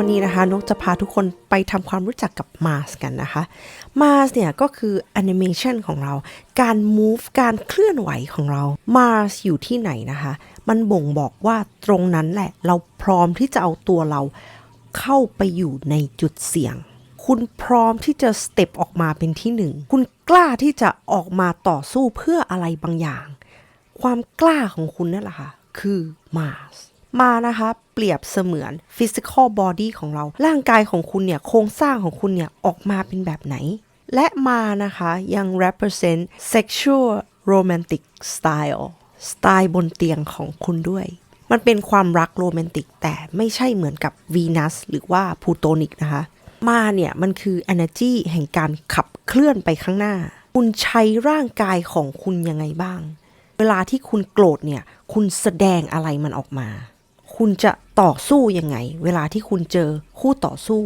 วันนี้นะคะนกจะพาทุกคนไปทำความรู้จักกับ Mars กันนะคะ Mars เนี่ยก็คือแอนิเมชันของเรา การ move การเคลื่อนไหวของเรา Mars อยู่ที่ไหนนะคะ มันบ่งบอกว่าตรงนั้นแหละ เราพร้อมที่จะเอาตัวเราเข้าไปอยู่ในจุดเสี่ยง คุณพร้อมที่จะสเต็ปออกมาเป็นที่หนึ่ง คุณกล้าที่จะออกมาต่อสู้เพื่ออะไรบางอย่าง ความกล้าของคุณนั่นแหละค่ะ คือ Mars มานะคะเปรียบเสมือน physical body ของเรา ร่างกายของคุณเนี่ยโครงสร้างของคุณเนี่ยออกมาเป็นแบบไหน และมานะคะยัง represent sexual romantic style สไตล์บนเตียงของคุณด้วย มันเป็นความรักโรแมนติก แต่ไม่ใช่เหมือนกับวีนัสหรือว่าพูโตนิกนะคะ มาเนี่ยมันคือ energy แห่งการขับเคลื่อนไปข้างหน้า คุณใช้ร่างกายของคุณยังไงบ้าง เวลาที่คุณโกรธเนี่ย คุณแสดงอะไรมันออกมา คุณจะต่อสู้ยังไง เวลาที่คุณเจอคู่ต่อสู้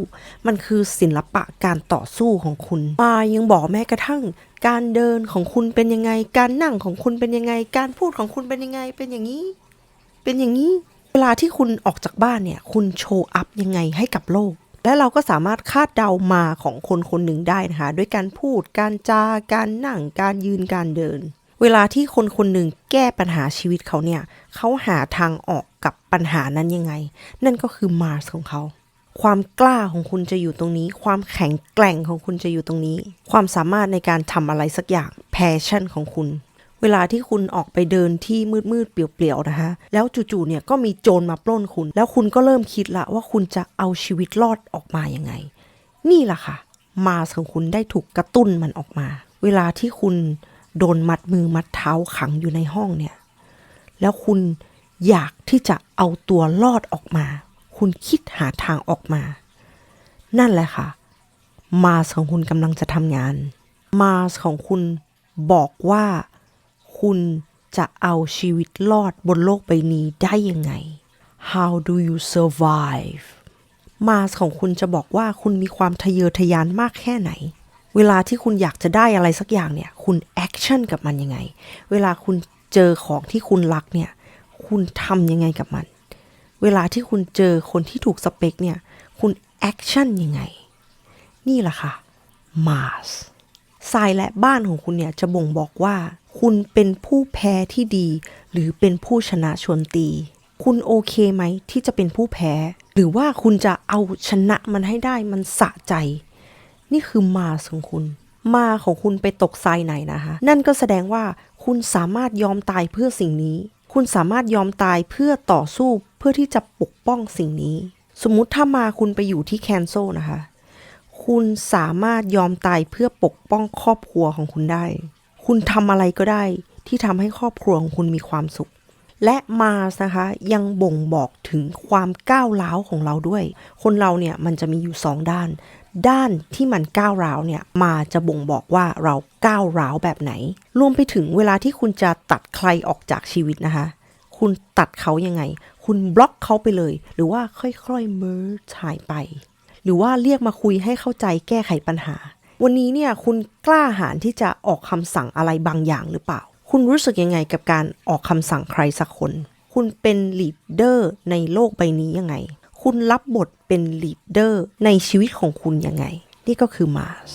มันคือศิลปะการต่อสู้ของคุณมายังบอกแม้กระทั่ง การเดินของคุณเป็นยังไง การนั่งของคุณเป็นยังไง การพูดของคุณเป็นยังไง เป็นอย่างนี้ เป็นอย่างนี้ เวลาที่คุณออกจากบ้านเนี่ย คุณโชว์อัพยังไงให้กับโลก และเราก็สามารถคาดเดามาของคนคนหนึ่งได้นะคะ ด้วยการพูด การจา การนั่ง การยืน การเดิน เวลาที่คนคนหนึ่งแก้ปัญหาชีวิตเขาเนี่ย เขาหาทางออกกับปัญหานั้นยังไง นั่นก็คือมาร์สของเขา ความกล้าของคุณจะอยู่ตรงนี้ ความแข็งแกร่งของคุณจะอยู่ตรงนี้ ความสามารถในการทำอะไรสักอย่างแพชชั่นของคุณ เวลาที่คุณออกไปเดินที่มืดๆเปลี่ยวๆนะคะ แล้วจู่ๆเนี่ยก็มีโจรมาปล้นคุณ แล้วคุณก็เริ่มคิดละว่าคุณจะเอาชีวิตรอดออกมายังไง นี่แหละค่ะ มาสของคุณได้ถูกกระตุ้นมันออกมา เวลาที่คุณ โดนมัดมือมัดเท้าขังอยู่ในห้องเนี่ย แล้วคุณอยากที่จะเอาตัวรอดออกมา คุณคิดหาทางออกมา นั่นแหละค่ะ มาสของคุณกำลังจะทำงาน มาสของคุณบอกว่าคุณจะเอาชีวิตรอดบนโลกใบนี้ได้ยังไง How do you survive มาสของคุณจะบอกว่าคุณมีความทะเยอทะยานมากแค่ไหน เวลาที่คุณอยากจะได้อะไรสักอย่างเนี่ย คุณแอคชั่นกับมันยังไง เวลาคุณเจอของที่คุณรักเนี่ย คุณทำยังไงกับมัน เวลาที่คุณเจอคนที่ถูกสเปคเนี่ย คุณแอคชั่นยังไง นี่แหละค่ะ Mars ทรายและบ้านของคุณเนี่ยจะบ่งบอกว่า คุณเป็นผู้แพ้ที่ดี หรือเป็นผู้ชนะชวนตี คุณโอเคไหมที่จะเป็นผู้แพ้ หรือว่าคุณจะเอาชนะมันให้ได้มันสะใจ นี่คือมาของคุณ มาของคุณไปตกทรายไหนนะคะ นั่นก็แสดงว่าคุณสามารถยอมตายเพื่อสิ่งนี้ คุณสามารถยอมตายเพื่อต่อสู้เพื่อที่จะปกป้องสิ่งนี้ สมมุติถ้ามาคุณไปอยู่ที่แคนโซนะคะ คุณสามารถยอมตายเพื่อปกป้องครอบครัวของคุณได้ คุณทำอะไรก็ได้ที่ทำให้ครอบครัวของคุณมีความสุข และมาสนะคะยังบ่งบอกถึงความก้าวร้าวของเราด้วย คนเราเนี่ยมันจะมีอยู่สองด้าน ด้านที่มันก้าวร้าวเนี่ยมาจะบ่งบอกว่าเราก้าวร้าวแบบไหน รวมไปถึงเวลาที่คุณจะตัดใครออกจากชีวิตนะคะ คุณตัดเขายังไง คุณบล็อกเขาไปเลย หรือว่าค่อยๆเมิร์ชหายไป หรือว่าเรียกมาคุยให้เข้าใจแก้ไขปัญหา วันนี้เนี่ยคุณกล้าหาญที่จะออกคำสั่งอะไรบางอย่างหรือเปล่า คุณรู้สึกยังไงกับการออกคำสั่งใครสักคน คุณเป็นลีดเดอร์ในโลกใบนี้ยังไง คุณรับบทเป็นลีดเดอร์ในชีวิตของคุณยังไง นี่ก็คือมาส